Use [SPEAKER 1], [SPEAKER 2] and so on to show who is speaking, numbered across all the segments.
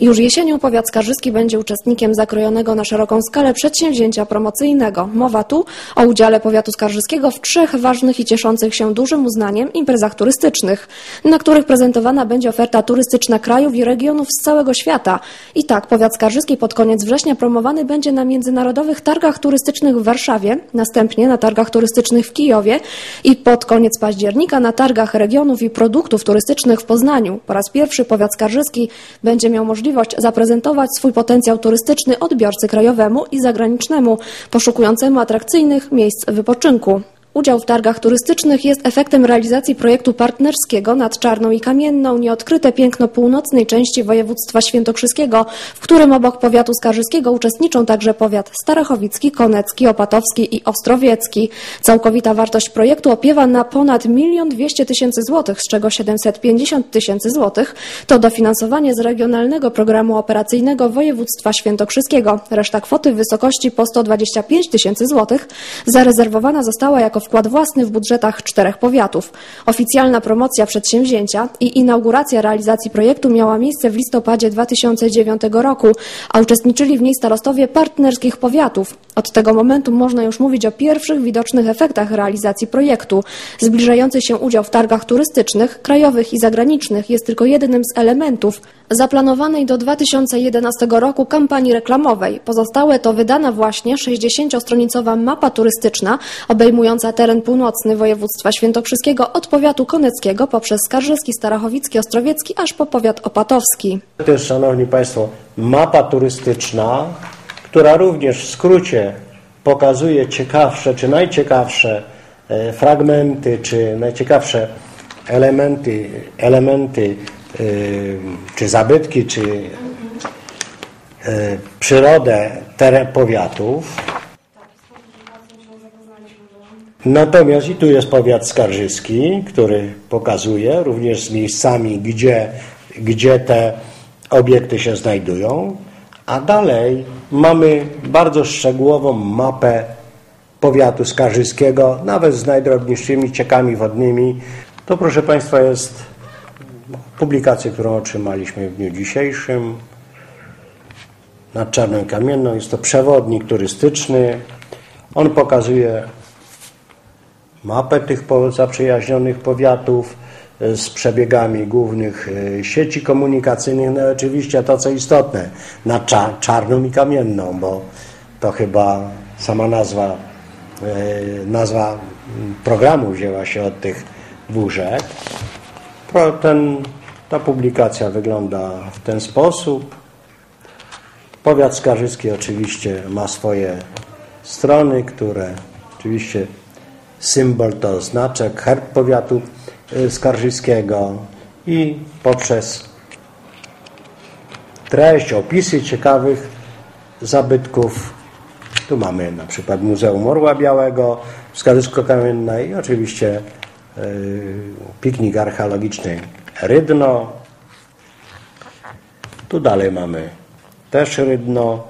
[SPEAKER 1] Już jesienią powiat skarżyski będzie uczestnikiem zakrojonego na szeroką skalę przedsięwzięcia promocyjnego. Mowa tu o udziale powiatu skarżyskiego w trzech ważnych i cieszących się dużym uznaniem imprezach turystycznych, na których prezentowana będzie oferta turystyczna krajów i regionów z całego świata. I tak powiat skarżyski pod koniec września promowany będzie na międzynarodowych targach turystycznych w Warszawie, następnie na targach turystycznych w Kijowie i pod koniec października na targach regionów i produktów turystycznych w Poznaniu. Po raz pierwszy powiat skarżyski będzie miał możliwość zaprezentować swój potencjał turystyczny odbiorcy krajowemu i zagranicznemu, poszukującemu atrakcyjnych miejsc wypoczynku. Udział w targach turystycznych jest efektem realizacji projektu partnerskiego nad Czarną i Kamienną Nieodkryte piękno północnej części województwa świętokrzyskiego, w którym obok powiatu skarżyskiego uczestniczą także powiat starachowicki, konecki, opatowski i ostrowiecki. Całkowita wartość projektu opiewa na ponad 1 200 tysięcy złotych, z czego 750 tysięcy złotych to dofinansowanie z regionalnego programu operacyjnego województwa świętokrzyskiego. Reszta kwoty w wysokości po 125 tysięcy złotych zarezerwowana została jako wkład własny w budżetach czterech powiatów. Oficjalna promocja przedsięwzięcia i inauguracja realizacji projektu miała miejsce w listopadzie 2009 roku, a uczestniczyli w niej starostowie partnerskich powiatów. Od tego momentu można już mówić o pierwszych widocznych efektach realizacji projektu. Zbliżający się udział w targach turystycznych, krajowych i zagranicznych jest tylko jednym z elementów zaplanowanej do 2011 roku kampanii reklamowej. Pozostałe to wydana właśnie 60-stronicowa mapa turystyczna obejmująca teren północny województwa świętokrzyskiego od powiatu koneckiego poprzez Skarżyski, Starachowicki, Ostrowiecki aż po powiat opatowski.
[SPEAKER 2] To jest, Szanowni Państwo, mapa turystyczna, która również w skrócie pokazuje ciekawsze czy najciekawsze e, fragmenty, czy najciekawsze elementy, elementy e, czy zabytki, czy e, przyrodę teren powiatów. Natomiast i tu jest powiat skarżyski, który pokazuje również z miejscami, gdzie, gdzie te obiekty się znajdują. A dalej mamy bardzo szczegółową mapę powiatu skarżyskiego, nawet z najdrobniejszymi ciekami wodnymi. To proszę Państwa jest publikacja, którą otrzymaliśmy w dniu dzisiejszym nad Czarną Kamienną. Jest to przewodnik turystyczny. On pokazuje mapę tych zaprzyjaźnionych powiatów e, z przebiegami głównych e, sieci komunikacyjnych, no i oczywiście to, co istotne, na czarną i kamienną, bo to chyba sama nazwa, e, nazwa programu wzięła się od tych dwóch rzek. Ten, ta publikacja wygląda w ten sposób. Powiat Skarżyski oczywiście ma swoje strony, które oczywiście symbol to znaczek, herb powiatu y, skarżyskiego i poprzez treść, opisy ciekawych zabytków. Tu mamy na przykład Muzeum Orła Białego Skarżysko-Kamiennej i oczywiście yy, piknik archeologiczny Rydno. Tu dalej mamy też Rydno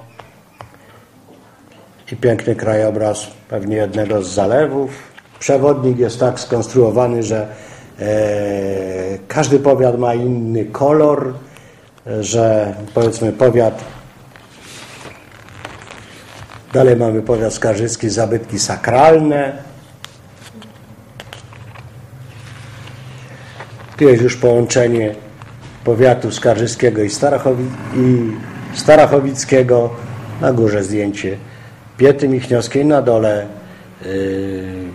[SPEAKER 2] i piękny krajobraz pewnie jednego z zalewów przewodnik jest tak skonstruowany, że e, każdy powiat ma inny kolor, że powiedzmy powiat dalej mamy powiat skarżyski, zabytki sakralne. Tu jest już połączenie powiatu skarżyskiego i, Starachowi i Starachowickiego. Na górze zdjęcie Piety Michnowskiej na dole yy,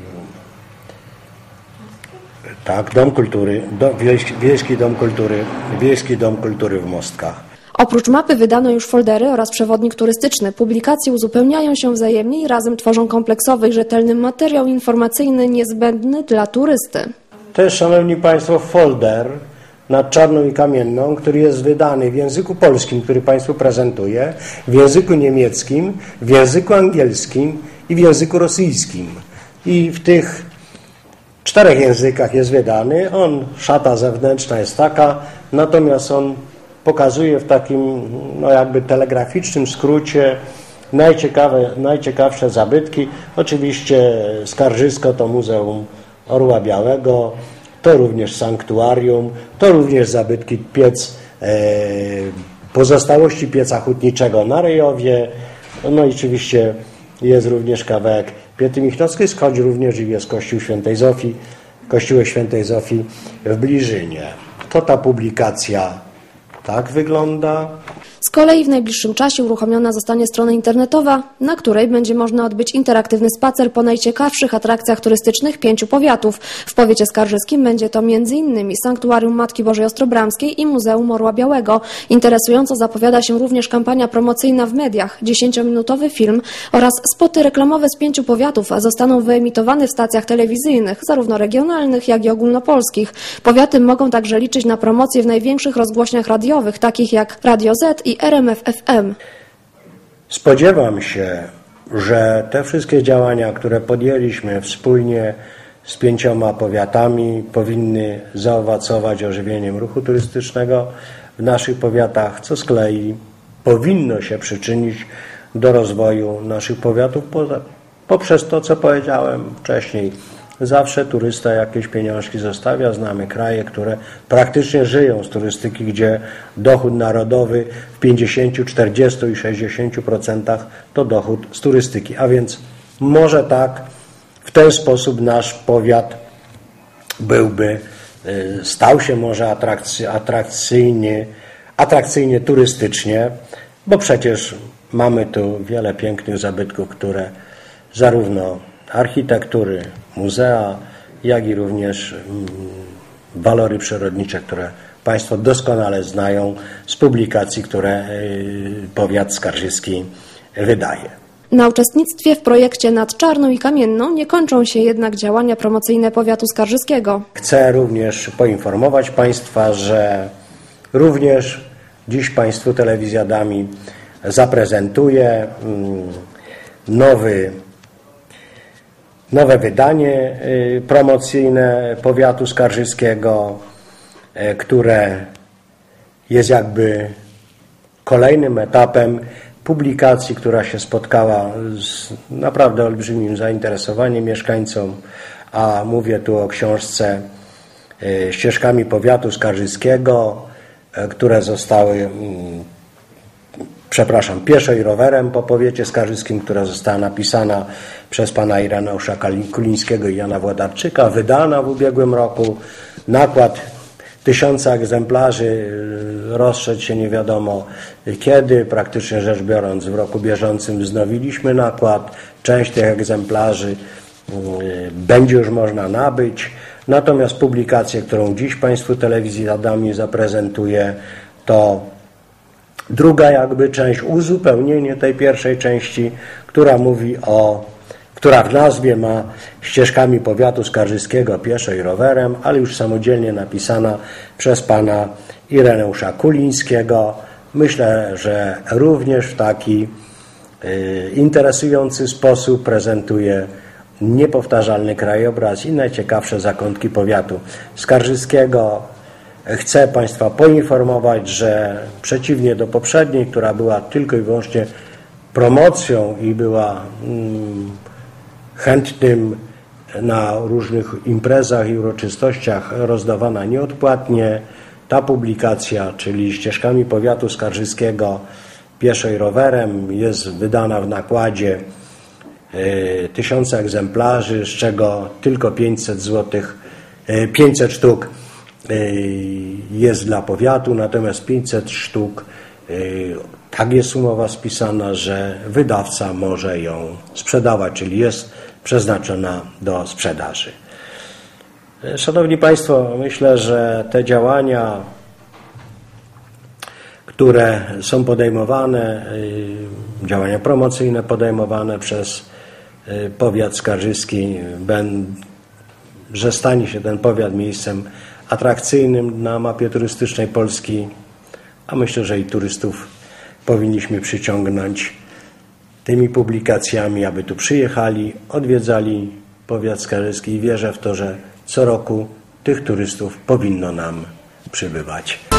[SPEAKER 2] tak, Dom Kultury, do, wiejski, wiejski Dom Kultury, Wiejski Dom Kultury w Mostkach.
[SPEAKER 1] Oprócz mapy wydano już foldery oraz przewodnik turystyczny. Publikacje uzupełniają się wzajemnie i razem tworzą kompleksowy i rzetelny materiał informacyjny niezbędny dla turysty.
[SPEAKER 2] To jest, Szanowni Państwo, folder nad Czarną i Kamienną, który jest wydany w języku polskim, który Państwu prezentuję, w języku niemieckim, w języku angielskim i w języku rosyjskim. I w tych czterech językach jest wydany. On, szata zewnętrzna jest taka, natomiast on pokazuje w takim no jakby telegraficznym skrócie najciekawe, najciekawsze zabytki. Oczywiście Skarżysko to Muzeum Orła Białego, to również sanktuarium, to również zabytki piec e, pozostałości pieca hutniczego na Rejowie, no i oczywiście jest również kawałek Piety Michnowskiej, choć również jest Kościół Świętej Zofii, Kościół Świętej Zofii w Bliżynie. To ta publikacja tak wygląda.
[SPEAKER 1] Z kolei w najbliższym czasie uruchomiona zostanie strona internetowa, na której będzie można odbyć interaktywny spacer po najciekawszych atrakcjach turystycznych pięciu powiatów. W powiecie skarżyskim będzie to m.in. Sanktuarium Matki Bożej Ostrobramskiej i Muzeum Orła Białego. Interesująco zapowiada się również kampania promocyjna w mediach. Dziesięciominutowy film oraz spoty reklamowe z pięciu powiatów zostaną wyemitowane w stacjach telewizyjnych, zarówno regionalnych, jak i ogólnopolskich. Powiaty mogą także liczyć na promocję w największych rozgłośniach radiowych, takich jak Radio Z i RMF FM.
[SPEAKER 2] Spodziewam się, że te wszystkie działania, które podjęliśmy wspólnie z pięcioma powiatami, powinny zaowocować ożywieniem ruchu turystycznego w naszych powiatach, co z kolei powinno się przyczynić do rozwoju naszych powiatów poprzez to, co powiedziałem wcześniej. Zawsze turysta jakieś pieniążki zostawia. Znamy kraje, które praktycznie żyją z turystyki, gdzie dochód narodowy w 50, 40 i 60% to dochód z turystyki. A więc może tak w ten sposób nasz powiat byłby, y, stał się może atrakcyjnie, atrakcyjnie turystycznie, bo przecież mamy tu wiele pięknych zabytków, które zarówno architektury, muzea, jak i również mm, walory przyrodnicze, które Państwo doskonale znają z publikacji, które y, powiat skarżyski wydaje.
[SPEAKER 1] Na uczestnictwie w projekcie nad Czarną i Kamienną nie kończą się jednak działania promocyjne powiatu skarżyskiego.
[SPEAKER 2] Chcę również poinformować Państwa, że również dziś Państwu Telewizja Dami zaprezentuje mm, nowy nowe wydanie y, promocyjne powiatu skarżyskiego, y, które jest jakby kolejnym etapem publikacji, która się spotkała z naprawdę olbrzymim zainteresowaniem mieszkańcom, a mówię tu o książce y, Ścieżkami Powiatu Skarżyskiego, które zostały mm, przepraszam, pieszo i rowerem po powiecie skarzyskim, która została napisana przez pana Ireneusza Kulińskiego i Jana Władarczyka, wydana w ubiegłym roku. Nakład tysiąca egzemplarzy y, rozszedł się nie wiadomo kiedy. Praktycznie rzecz biorąc w roku bieżącym wznowiliśmy nakład. Część tych egzemplarzy y, będzie już można nabyć. Natomiast publikację, którą dziś Państwu Telewizji Adami zaprezentuje, to Druga jakby część, uzupełnienie tej pierwszej części, która mówi o, która w nazwie ma ścieżkami powiatu skarżyskiego pieszo i rowerem, ale już samodzielnie napisana przez pana Ireneusza Kulińskiego. Myślę, że również w taki y, interesujący sposób prezentuje niepowtarzalny krajobraz i najciekawsze zakątki powiatu skarżyskiego, Chcę Państwa poinformować, że przeciwnie do poprzedniej, która była tylko i wyłącznie promocją i była mm, chętnym na różnych imprezach i uroczystościach rozdawana nieodpłatnie, ta publikacja, czyli ścieżkami powiatu skarżyskiego pieszo i rowerem jest wydana w nakładzie y, tysiąca egzemplarzy, z czego tylko 500 zł, 500 sztuk. Y, jest dla powiatu, natomiast 500 sztuk, y, tak jest umowa spisana, że wydawca może ją sprzedawać, czyli jest przeznaczona do sprzedaży. Y, szanowni Państwo, myślę, że te działania, które są podejmowane, działania promocyjne podejmowane przez powiat skarżyski, że stanie się ten powiat miejscem atrakcyjnym na mapie turystycznej Polski, a myślę, że i turystów powinniśmy przyciągnąć tymi publikacjami, aby tu przyjechali, odwiedzali powiat skarżyski i wierzę w to, że co roku tych turystów powinno nam przybywać.